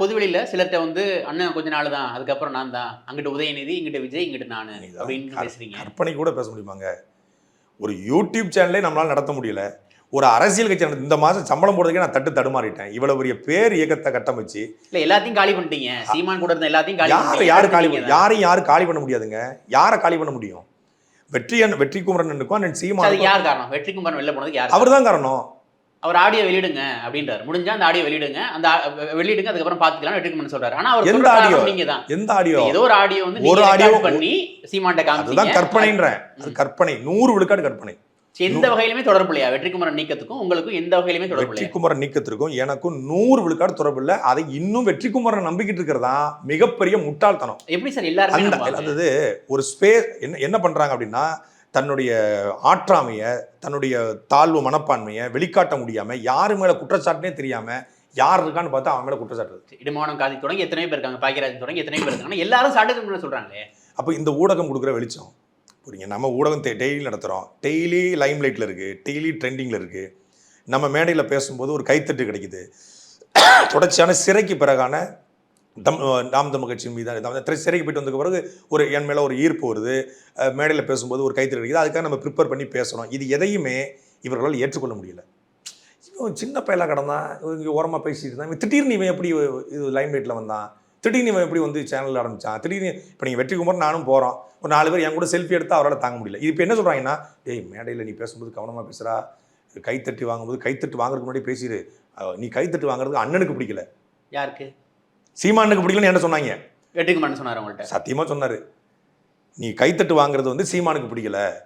பொதுவெளியில சிலர்கிட்ட வந்து அண்ணன் கொஞ்ச நாள் தான் அதுக்கப்புறம் நான் தான். அங்கிட்ட உதயநிதி இங்கிட்ட விஜய் இங்கிட்ட நானு. அப்படின்னு பேசுறீங்க. கற்பனை கூட பேச முடியுமாங்க? ஒரு யூடியூப் சேனலே நம்மளால நடத்த முடியல. ஒரு அரசியல் கட்சி இந்த மாதம் சம்பளம் போடுறதுக்கே நான் தட்டு தடுமாறிட்டேன். இவ்வளவு பெரிய பேர் இயக்கத்தை கட்டமைச்சு. இல்ல எல்லாத்தையும் காலி பண்ணிட்டீங்க. சீமான் கூட இருந்த எல்லாத்தையும் காலி யாரை. யாரு காலி. யாரையும் யாரும் காலி பண்ண முடியாதுங்க. யாரை காலி பண்ண முடியும்? வெற்றி வெற்றி அண்ணன் சரி, அதுக்கு சீமானுக்கும் யார் காரணம்? வெற்றி குமார் வெளில போனதுக்கு யார் அவர் தான் காரணம். அவர் ஆடியோ வெளியிடுங்க அப்படின்றாரு. முடிஞ்சா அந்த ஆடியோ வெளியிடுங்க. அந்த வெளியிடுங்க அதுக்கப்புறம் பாத்துக்கலாம் குமார் சொல்றாரு. ஆனா அவர் எந்த? காரணம் நீங்க தான் எந்த ஆடியோ ஏதோ ஒரு ஆடியோ வந்து ஒரு ஆடியோ பண்ணி அதுதான் காமிச்சீங்க கற்பனைன்றேன். அது கற்பனை. நூறு விழுக்காடு கற்பனை. எந்த வகையிலுமே தொடர்பு இல்லையா? வெற்றிக்குமரன் நீக்கத்துக்கும் உங்களுக்கும் எந்த வகையிலுமே தொடர்பு வெற்றி இல்லையா? குமரன் நீக்கத்திற்கும் எனக்கும் நூறு விழுக்காடு தொடர்பு இல்லை. அதை இன்னும் வெற்றி குமரன் நம்பிக்கிட்டு இருக்கிறதா? மிகப்பெரிய முட்டாள்தனம். எப்படி சார் எல்லாருமே? அதாவது ஒரு ஸ்பேஸ் என்ன என்ன பண்றாங்க அப்படின்னா தன்னுடைய ஆற்றாமைய தன்னுடைய தாழ்வு மனப்பான்மையை வெளிக்காட்ட முடியாம யாரு மேல குற்றச்சாட்டுனே தெரியாம யார் இருக்கான்னு பார்த்தா அவன் மேல குற்றச்சாட்டு இடுமானம் காதி தொடங்கி எத்தனை பேர் இருக்காங்க. பாக்கியராஜன் தொடங்கி எத்தனை பேர் இருக்காங்க. எல்லாரும் சாட்டுக்கு சொல்றாங்களே. அப்போ இந்த ஊடகம் கொடுக்குற வெளிச்சம் புரியுங்க? நம்ம ஊடகம் டெய்லி நடத்துகிறோம் டெய்லி லைம் லைட்டில் இருக்குது டெய்லி ட்ரெண்டிங்கில் இருக்குது நம்ம மேடையில் பேசும்போது ஒரு கைத்தட்டு கிடைக்குது. தொடர்ச்சியான சிறைக்கு பிறகான தம் நாம் தமிழ் கட்சியின் மீது அதாவது சிறைக்கு போயிட்டு வந்ததுக்கு பிறகு ஒரு என் மேலே ஒரு ஈர்ப்பு வருது. மேடையில் பேசும்போது ஒரு கைத்தட்டு கிடைக்குது அதுக்காக நம்ம ப்ரிப்பேர் பண்ணி பேசுகிறோம் இது எதையுமே இவர்களால் ஏற்றுக்கொள்ள முடியல. இவன் சின்ன பையலாக கிடந்தான். இவங்க ஓரமாக பேசிட்டு இருந்தான். இவன் திடீர்னு இவன் எப்படி இது லைன் லைட்டில் வந்தான்? திடீர்னு இவன் எப்படி வந்து சேனல் ஆரம்பிச்சான்? திடீர்னு இப்போ நீங்கள் வெற்றிக்குமார் நானும் போகிறோம் ஒரு நாலு பேர் என் கூட செல்ஃபி எடுத்து அவரால் தாங்க முடியல. இது இப்போ என்ன சொல்கிறாங்கன்னா டேய் மேடையில் நீ பேசும்போது கவனமாக பேசுகிறா கைத்தட்டி வாங்கும்போது கைத்தட்டு வாங்குறதுக்கு முன்னாடி பேசிடு. நீ கைத்தட்டு வாங்குறது அண்ணனுக்கு பிடிக்கல. யாருக்கு? சீமானுக்கு பிடிக்கலன்னு என்ன சொன்னாங்க? வெற்றிக்குமாரன் சொன்னார் உங்கள்ட்ட சத்தியமாக சொன்னார். நீ கைத்தட்டு வாங்குறது வந்து சீமானுக்கு பிடிக்கல.